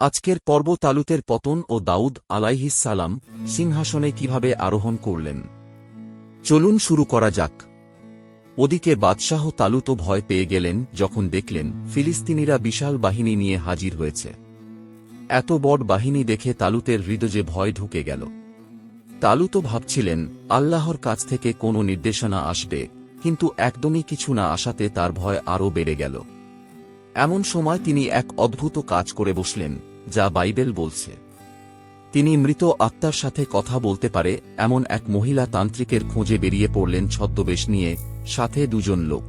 আজকের পর্ব তালুতের পতন ও দাউদ সালাম সিংহাসনে কীভাবে আরোহণ করলেন। চলুন শুরু করা যাক। ওদিকে বাদশাহ তালুতও ভয় পেয়ে গেলেন যখন দেখলেন ফিলিস্তিনিরা বিশাল বাহিনী নিয়ে হাজির হয়েছে। এত বড় বাহিনী দেখে তালুতের হৃদয়ে ভয় ঢুকে গেল। তালুতো ভাবছিলেন, আল্লাহর কাছ থেকে কোনো নির্দেশনা আসবে, কিন্তু একদমই কিছু না আসাতে তার ভয় আরও বেড়ে গেল। এমন সময় তিনি এক অদ্ভুত কাজ করে বসলেন। যা বাইবেল বলছে। তিনি মৃত আত্মার সাথে কথা বলতে পারে এমন এক মহিলা তান্ত্রিকের খোঁজে বেরিয়ে পড়লেন ছদ্মবেশ নিয়ে, সাথে দুজন লোক।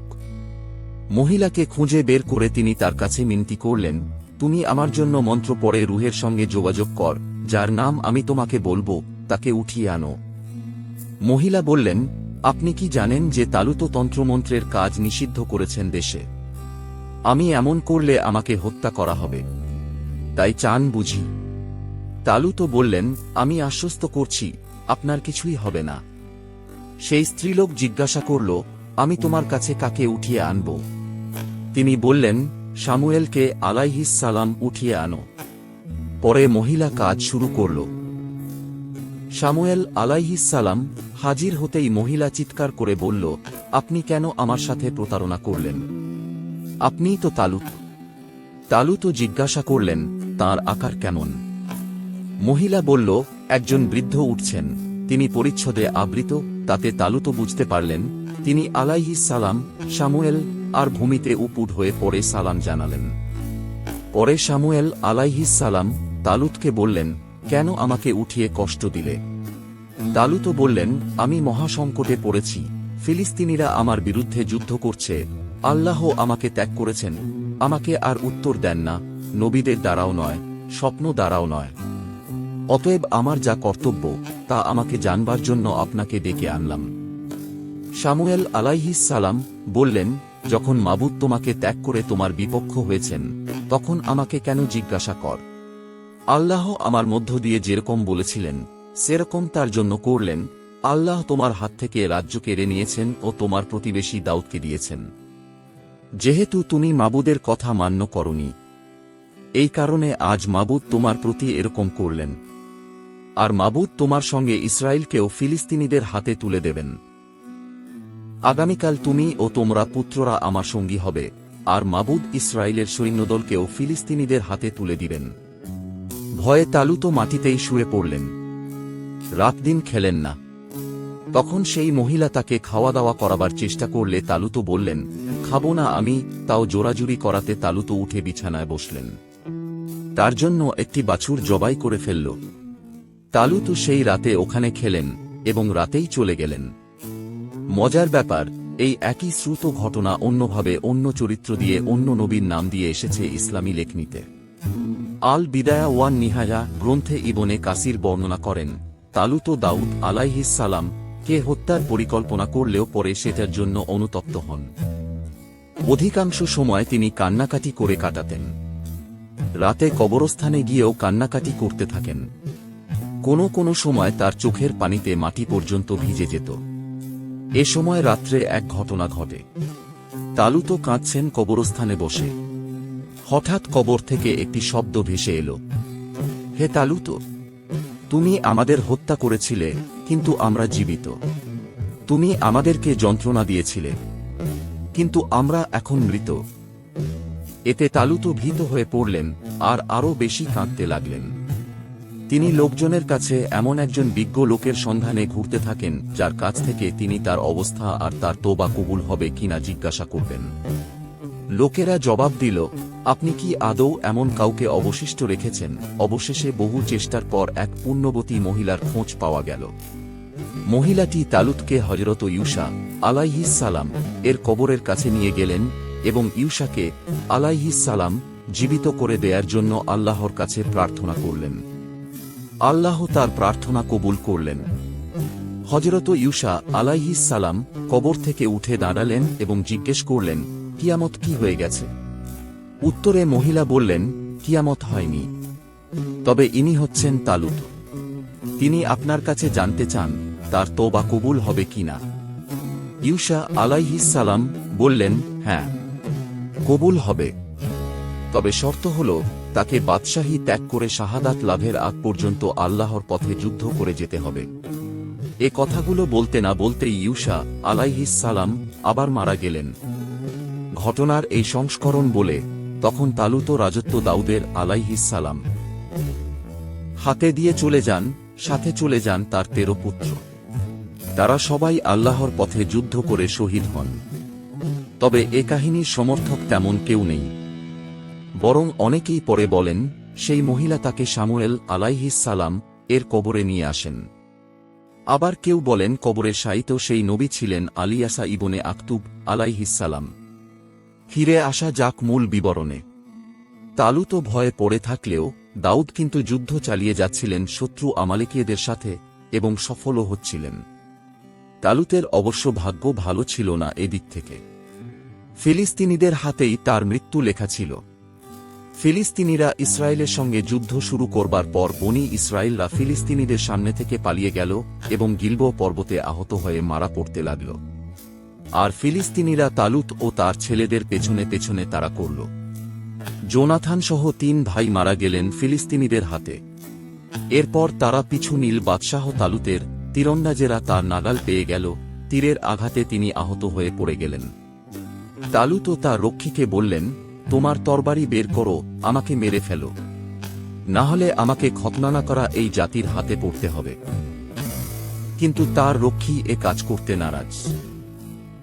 মহিলাকে খুঁজে বের করে তিনি তার কাছে মিনতি করলেন, তুমি আমার জন্য মন্ত্র পড়ে রুহের সঙ্গে যোগাযোগ কর, যার নাম আমি তোমাকে বলব, তাকে উঠিয়ে আনো। মহিলা বললেন, আপনি কি জানেন যে তালুত তন্ত্রমন্ত্রের কাজ নিষিদ্ধ করেছেন দেশে? আমি এমন করলে আমাকে হত্যা করা হবে। তাই চান বুঝি। তালু তো বললেন, আমি আশ্বস্ত করছি, আপনার কিছুই হবে না। সেই স্ত্রীলোক জিজ্ঞাসা করল, আমি তোমার কাছে কাকে উঠিয়ে আনব? তিনি বললেন, সামুয়েলকে আলাইহিস সালাম উঠিয়ে আনো। পরে মহিলা কাজ শুরু করল। সামুয়েল আলাইহিস সালাম হাজির হতেই মহিলা চিৎকার করে বলল, আপনি কেন আমার সাথে প্রতারণা করলেন? আপনিই তো তালুত তালুত জিজ্ঞাসা করলেন, তার আকার কেমন? মহিলা বলল, একজন বৃদ্ধ উঠছেন। তিনি পরিচ্ছদে আবৃত, তাতে তালুত বুঝতে পারলেন, তিনি আলাইহি সালাম সামুয়েল আর ভূমিতে উপুট হয়ে পরে সালাম জানালেন। পরে সামুয়েল আলাইহিস সালাম তালুতকে বললেন, কেন আমাকে উঠিয়ে কষ্ট দিলে? তালুত বললেন, আমি মহাসংকটে পড়েছি। ফিলিস্তিনিরা আমার বিরুদ্ধে যুদ্ধ করছে। আল্লাহ আমাকে ত্যাগ করেছেন। আমাকে আর উত্তর দেন না, নবীদের দ্বারাও নয়, স্বপ্ন দ্বারাও নয়। অতএব আমার যা কর্তব্য, তা আমাকে জানবার জন্য আপনাকে ডেকে আনলাম। সামুয়েল আলাইহিস সালাম বললেন, যখন মাবুদ তোমাকে ত্যাগ করে তোমার বিপক্ষ হয়েছেন, তখন আমাকে কেন জিজ্ঞাসা কর? আল্লাহ আমার মধ্য দিয়ে যেরকম বলেছিলেন, সেরকম তার জন্য করলেন। আল্লাহ তোমার হাত থেকে রাজ্য কেড়ে নিয়েছেন ও তোমার প্রতিবেশী দাউদকে দিয়েছেন। যেহেতু তুমি মাবুদের কথা মান্য করনি। এই কারণে আজ মাবুদ তোমার প্রতি এরকম করলেন। আর মাবুদ তোমার সঙ্গে ইসরায়েলকেও ফিলিস্তিনিদের হাতে তুলে দেবেন। আগামীকাল তুমি ও তোমরা পুত্ররা আমার সঙ্গী হবে, আর মাবুদ ইসরায়েলের সৈন্যদলকেও ফিলিস্তিনিদের হাতে তুলে দিবেন। ভয়ে তালুতো মাটিতেই শুয়ে পড়লেন। রাত দিন খেলেন না। তখন সেই মহিলা তাকে খাওয়া দাওয়া করাবার চেষ্টা করলে তালুতো বললেন, খাব না আমি, তাও জোরাজুরি করাতে তালুতো উঠে বিছানায় বসলেন। তার জন্য একটি বাছুর জবাই করে ফেলল। তালুতো সেই রাতে ওখানে খেলেন এবং রাতেই চলে গেলেন। মজার ব্যাপার, এই একই শ্রুত ঘটনা অন্যভাবে অন্য চরিত্র দিয়ে অন্য নবীর নাম দিয়ে এসেছে ইসলামী লেখনীতে। আল বিদায়া ওয়ান নিহায়া গ্রন্থে ইবনে কাসির বর্ণনা করেন, তালুতো দাউদ আলাইহিস সালাম কে হত্যার পরিকল্পনা করলেও পরে সেটার জন্য অনুতপ্ত হন। অধিকাংশ সময় তিনি কান্নাকাটি করে কাটাতেন। রাতে কবরস্থানে গিয়েও কান্নাকাটি করতে থাকেন। কোনো কোনো সময় তার চোখের পানিতে মাটি পর্যন্ত ভিজে যেত। এ সময় রাত্রে এক ঘটনা ঘটে। তালু তো কাঁদছেন কবরস্থানে বসে। হঠাৎ কবর থেকে একটি শব্দ ভেসে এলো। হে তালু তো তুমি আমাদের হত্যা করেছিলে। কিন্তু আমরা জীবিত। তুমি আমাদেরকে যন্ত্রণা দিয়েছিলে। কিন্তু আমরা এখন মৃত। এতে তালুতো ভীত হয়ে পড়লেন আর আরও বেশি কাঁদতে লাগলেন। তিনি লোকজনের কাছে এমন একজন বিজ্ঞ লোকের সন্ধানে ঘুরতে থাকেন, যার কাছ থেকে তিনি তার অবস্থা আর তার তোবা কবুল হবে কিনা জিজ্ঞাসা করবেন। লোকেরা জবাব দিল, আপনি কি আদৌ এমন কাউকে অবশিষ্ট রেখেছেন? অবশেষে বহু চেষ্টার পর এক পুণ্যবতী মহিলার খোঁজ পাওয়া গেল। মহিলাটি তালুতকে হজরত ইউসা আলাইহিস সালাম এর কবরের কাছে নিয়ে গেলেন এবং ইউসাকে আলাইহিস সালাম জীবিত করে দেয়ার জন্য আল্লাহর কাছে প্রার্থনা করলেন। আল্লাহ তার প্রার্থনা কবুল করলেন। হজরত ইউসা আলাইহিস সালাম কবর থেকে উঠে দাঁড়ালেন এবং জিজ্ঞেস করলেন, কিয়ামত কি হয়ে গেছে? উত্তরে মহিলা বললেন, কিয়ামত হয়নি, তবে ইনি হচ্ছেন তালুত। তিনি আপনার কাছে জানতে চান তার তোবা কবুল হবে কিনা। ইউসা সালাম বললেন হ্যাঁ কবুল হবে। তবে শর্ত হল, তাকে বাদশাহী ত্যাগ করে শাহাদাত লাভের আগ পর্যন্ত আল্লাহর পথে যুদ্ধ করে যেতে হবে। এ কথাগুলো বলতে না বলতেই ইউসা সালাম আবার মারা গেলেন। ঘটনার এই সংস্করণ বলে তখন তালুত রাজত্ব দাউদের সালাম। হাতে দিয়ে চলে যান, সাথে চলে যান তার তেরো পুত্র। তারা সবাই আল্লাহর পথে যুদ্ধ করে শহীদ হন। তবে এ কাহিনীর সমর্থক তেমন কেউ নেই। বরং অনেকেই পরে বলেন, সেই মহিলা তাকে সামুয়েল সালাম এর কবরে নিয়ে আসেন। আবার কেউ বলেন কবরে শায়িত সেই নবী ছিলেন আলিয়াসা ইবনে আক্তুব সালাম। ফিরে আসা যাক মূল বিবরণে। তালু তো ভয়ে পড়ে থাকলেও দাউদ কিন্তু যুদ্ধ চালিয়ে যাচ্ছিলেন শত্রু আমালিকীয়দের সাথে এবং সফলও হচ্ছিলেন। তালুতের অবশ্য ভাগ্য ভালো ছিল না এদিক থেকে। ফিলিস্তিনিদের হাতেই তার মৃত্যু লেখা ছিল। ফিলিস্তিনিরা ইসরায়েলের সঙ্গে যুদ্ধ শুরু করবার পর বনি ইসরায়েলরা ফিলিস্তিনিদের সামনে থেকে পালিয়ে গেল এবং গিলবো পর্বতে আহত হয়ে মারা পড়তে লাগল। আর ফিলিস্তিনিরা তালুত ও তার ছেলেদের পেছনে পেছনে তারা করল। জোনাথান সহ তিন ভাই মারা গেলেন ফিলিস্তিনিদের হাতে। এরপর তারা পিছু নীল বাদশাহ তালুতের তীরন্দাজেরা তার নাগাল পেয়ে গেল, তীরের আঘাতে তিনি আহত হয়ে পড়ে গেলেন। তালুত ও তার রক্ষীকে বললেন, তোমার তরবারি বের করো, আমাকে মেরে ফেলো। না হলে আমাকে খতনানা করা এই জাতির হাতে পড়তে হবে। কিন্তু তার রক্ষী এ কাজ করতে নারাজ।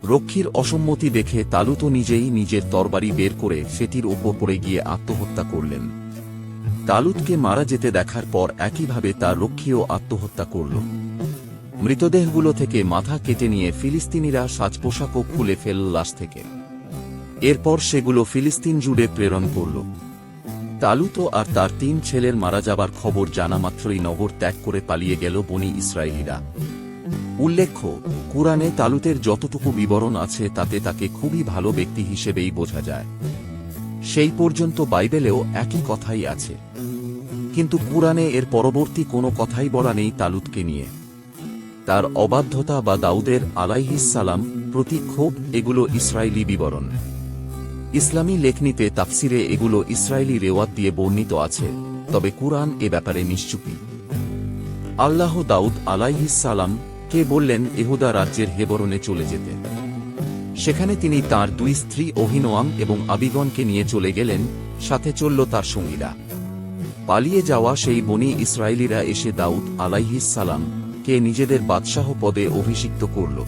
রক্ষীর অসম্মতি দেখে তালুতো নিজেই নিজের তরবারি বের করে সেটির ওপর পড়ে গিয়ে আত্মহত্যা করলেন। তালুতকে মারা যেতে দেখার পর একইভাবে তার রক্ষীও আত্মহত্যা করল। মৃতদেহগুলো থেকে মাথা কেটে নিয়ে ফিলিস্তিনিরা সাজ পোশাকও খুলে ফেল লাশ থেকে। এরপর সেগুলো ফিলিস্তিন জুড়ে প্রেরণ করল। তালুতো আর তার তিন ছেলের মারা যাবার খবর জানা মাত্রই নগর ত্যাগ করে পালিয়ে গেল বনি ইসরায়েলিরা। উল্লেখ্য, কুরআনে তালুতের যতটুকু বিবরণ আছে তাতে তাকে খুবই ভালো ব্যক্তি হিসেবেই বোঝা যায়। সেই পর্যন্ত বাইবেলেও একই কথাই আছে। কিন্তু কুরআনে এর পরবর্তী কোনো কথাই বলা নেই তালুতকে নিয়ে। তার অবাধ্যতা বা দাউদের আলাইহিস সালাম প্রতি ক্ষোভ এগুলো ইসরায়েলি বিবরণ। ইসলামী লেখনীতে তাফসিরে এগুলো ইসরায়েলি রেওয়াত দিয়ে বর্ণিত আছে, তবে কুরআন এ ব্যাপারে নিশ্চুপি। আল্লাহ দাউদ আলাইহিস সালাম কে বললেন এহুদা রাজ্যের হেবরনে চলে যেতে। সেখানে তিনি তার দুই স্ত্রী অহিনোয়াম এবং আবিগণকে নিয়ে চলে গেলেন, সাথে চলল তার সঙ্গীরা। পালিয়ে যাওয়া সেই বনি ইসরায়েলিরা এসে দাউদ আলাইহিস সালাম কে নিজেদের বাদশাহ পদে অভিষিক্ত করল।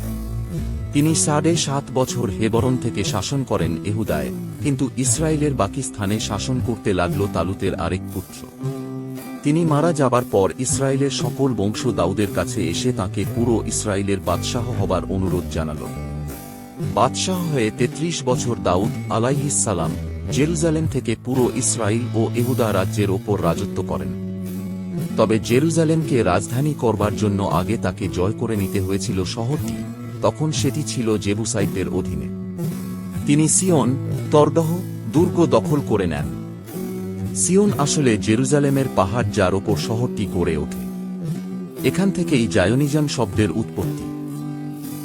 তিনি সাড়ে সাত বছর হেবরন থেকে শাসন করেন এহুদায়, কিন্তু ইসরায়েলের বাকি স্থানে শাসন করতে লাগল তালুতের আরেক পুত্র। তিনি মারা যাবার পর ইসরায়েলের সকল বংশ দাউদের কাছে এসে তাকে পুরো ইসরায়েলের বাদশাহ হবার অনুরোধ জানাল। বাদশাহ হয়ে তেত্রিশ বছর দাউদ আলাইহিস সালাম জেরুজালেম থেকে পুরো ইসরায়েল ও এহুদা রাজ্যের ওপর রাজত্ব করেন। তবে জেরুজালেমকে রাজধানী করবার জন্য আগে তাকে জয় করে নিতে হয়েছিল শহরটি, তখন সেটি ছিল জেবুসাইটের অধীনে। তিনি সিয়ন, তরদহ, দুর্গ দখল করে নেন। সিয়ন আসলে জেরুজালেমের পাহাড় যার ওপর শহরটি গড়ে ওঠে। এখান থেকেই জায়নিজাম শব্দের উৎপত্তি।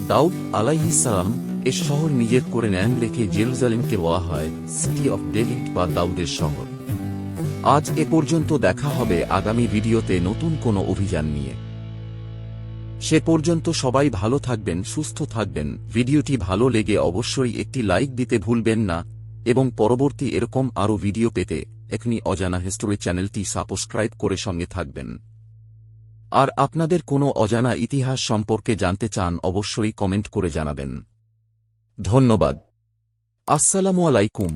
দাউদ আলাইহিসালাম এ শহর নিজের করে নেন রেখে জেরুজালেমকে বলা হয় সিটি অফ ডেভিড বা দাউদের শহর। আজ এ পর্যন্ত দেখা হবে আগামী ভিডিওতে নতুন কোনো অভিযান নিয়ে। সে পর্যন্ত সবাই ভালো থাকবেন, সুস্থ থাকবেন। ভিডিওটি ভালো লেগে অবশ্যই একটি লাইক দিতে ভুলবেন না এবং পরবর্তী এরকম আরও ভিডিও পেতে এখনই অজানা হিস্টোরি চ্যানেলটি সাবস্ক্রাইব করে সঙ্গে থাকবেন। আর আপনাদের কোনো অজানা ইতিহাস সম্পর্কে জানতে চান অবশ্যই কমেন্ট করে জানাবেন। ধন্যবাদ। আসসালামু আলাইকুম।